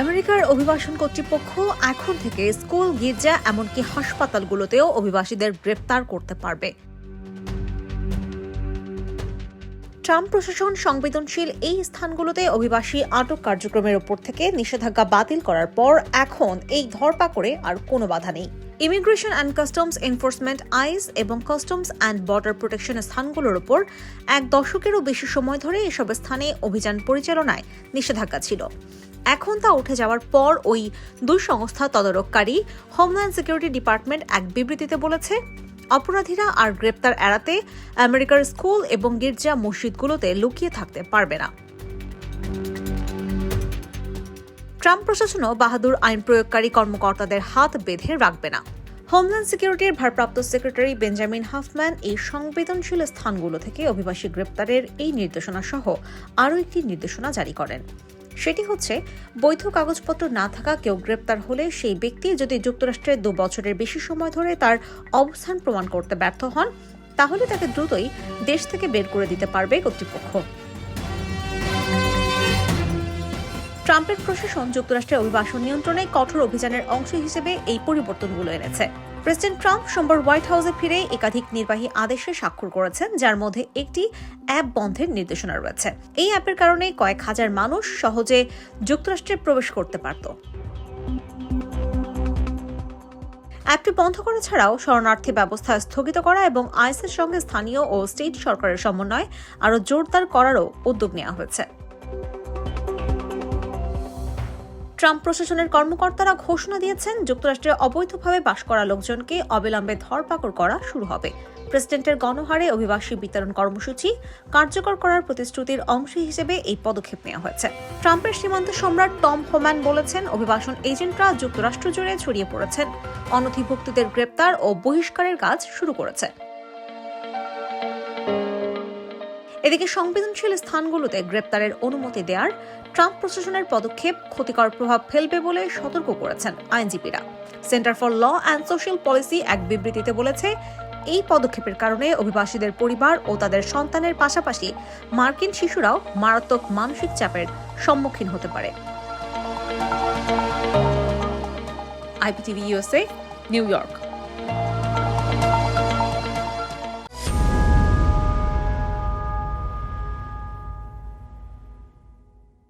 আমেরিকার অভিবাসন কর্তৃপক্ষ এখন থেকে স্কুল, গির্জা, এমনকি হাসপাতালগুলোতেও অভিবাসীদের গ্রেপ্তার করতে পারবে। ট্রাম্প প্রশাসন সংবেদনশীল এই স্থানগুলোতে অভিবাসী আটক কার্যক্রমের ওপর থেকে নিষেধাজ্ঞা বাতিল করার পর এখন এই ধরপাকড়ে আর কোনো বাধা নেই। Immigration and customs enforcement ICE এবং কাস্টমস অ্যান্ড বর্ডার প্রোটেকশন স্থানগুলোর ওপর এক দশকেরও বেশি সময় ধরে এসব স্থানে অভিযান পরিচালনায় নিষেধাজ্ঞা ছিল। এখন তা উঠে যাওয়ার পর ওই দুই সংস্থা তদারককারী হোমল্যান্ড সিকিউরিটি ডিপার্টমেন্ট এক বিবৃতিতে বলেছে, অপরাধীরা আর গ্রেপ্তার এড়াতে আমেরিকার স্কুল এবং গির্জা মসজিদগুলোতে লুকিয়ে থাকতে পারবে না। ট্রাম্প প্রশাসনও বাহাদুর আইন প্রয়োগকারী কর্মকর্তাদের হাত বেঁধে রাখবে না। হোমল্যান্ড সিকিউরিটির ভারপ্রাপ্ত সেক্রেটারি বেঞ্জামিন হাফম্যান এই সংবেদনশীল স্থানগুলো থেকে অভিবাসী গ্রেপ্তারের এই নির্দেশনা সহ আরও একটি নির্দেশনা জারি করেন। সেটি হচ্ছে, বৈধ কাগজপত্র না থাকা কেউ গ্রেপ্তার হলে সেই ব্যক্তি যদি যুক্তরাষ্ট্রে দু বছরের বেশি সময় ধরে তার অবস্থান প্রমাণ করতে ব্যর্থ হন, তাহলে তাকে দ্রুতই দেশ থেকে বের করে দিতে পারবে কর্তৃপক্ষ। ট্রাম্পের প্রশাসন যুক্তরাষ্ট্রের অভিবাসন নিয়ন্ত্রণে কঠোর অভিযানের অংশ হিসেবে এই পরিবর্তনগুলো এনেছে। প্রেসিডেন্ট ট্রাম্প সোমবার হোয়াইট হাউসে ফিরে একাধিক নির্বাহী আদেশে স্বাক্ষর করেছেন, যার মধ্যে একটি অ্যাপ বন্ধের নির্দেশনা রয়েছে। এই অ্যাপের কারণে কয়েক হাজার মানুষ সহজে যুক্তরাষ্ট্রে প্রবেশ করতে পারত। অ্যাপটি বন্ধ করা ছাড়াও শরণার্থী ব্যবস্থা স্থগিত করা এবং আইসের সঙ্গে স্থানীয় ও স্টেট সরকারের সমন্বয় আরও জোরদার করারও উদ্যোগ নেওয়া হয়েছে। ট্রাম্প প্রশাসনের কর্মকর্তারা ঘোষণা দিয়েছেন যুক্তরাষ্ট্রে অবৈধভাবে বাস করা লোকজনকে অবিলম্বে ধরপাকড় করা শুরু হবে। প্রেসিডেন্টের গণহারে অভিবাসী বিতরণ কর্মসূচি কার্যকর করার প্রতিশ্রুতির অংশ হিসেবে এই পদক্ষেপ নেওয়া হয়েছে। ট্রাম্পের সীমান্ত সম্রাট টম হোম্যান বলেছেন অভিবাসন এজেন্টরা যুক্তরাষ্ট্র জুড়ে ছড়িয়ে পড়েছেন। অনথিভুক্তদের গ্রেপ্তার ও বহিষ্কারের কাজ শুরু করেছে। এদিকে সংবেদনশীল স্থানগুলোতে গ্রেপ্তারের অনুমতি দেওয়ার ট্রাম্প প্রশাসনের পদক্ষেপ ক্ষতিকর প্রভাব ফেলবে বলে সতর্ক করেছেন আইনজীবীরা। Centre for law and social policy এক বিবৃতিতে বলেছে, এই পদক্ষেপের কারণে অভিবাসীদের পরিবার ও তাদের সন্তানের পাশাপাশি মার্কিন শিশুরাও মারাত্মক মানসিক চাপের সম্মুখীন হতে পারে। IPTV USA New York.